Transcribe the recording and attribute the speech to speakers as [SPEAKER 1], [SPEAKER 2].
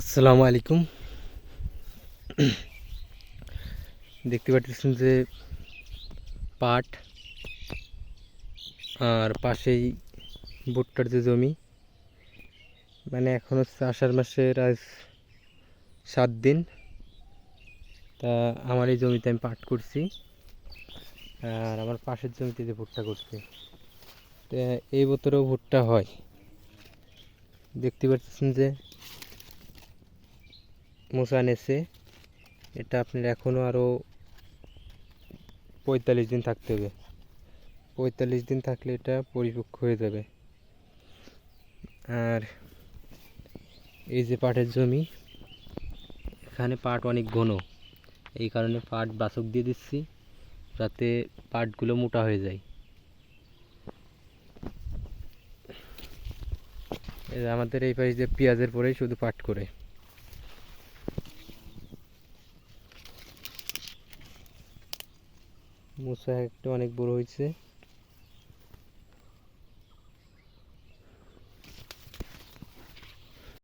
[SPEAKER 1] আসসালামু আলাইকুম। দেখতে পাচ্ছেন যে পাট আর পাশেই ভুট্টার যে জমি। মানে এখন হচ্ছে আষাঢ় মাসের আজ সাত দিন। তা আমার এই জমিতে আমি পাট করছি আর আমার পাশের জমিতে যে ভুট্টা করছি। তা এই বছরেও ভুট্টা হয়। দেখতে পাচ্ছেন যে মোচা নেছে এটা আপনার এখনও আরও পঁয়তাল্লিশ দিন থাকতে হবে। পঁয়তাল্লিশ দিন থাকলে এটা পরিপক্ক হয়ে যাবে। আর এই যে পাটের জমি, এখানে পাট অনেক ঘন। এই কারণে পাট বাসক দিয়ে দিচ্ছি, যাতে পাটগুলো মোটা হয়ে যায়। আমাদের এই পাশে যে পেঁয়াজের পরেই শুধু পাট করে। মোচা একটা অনেক বড় হয়েছে।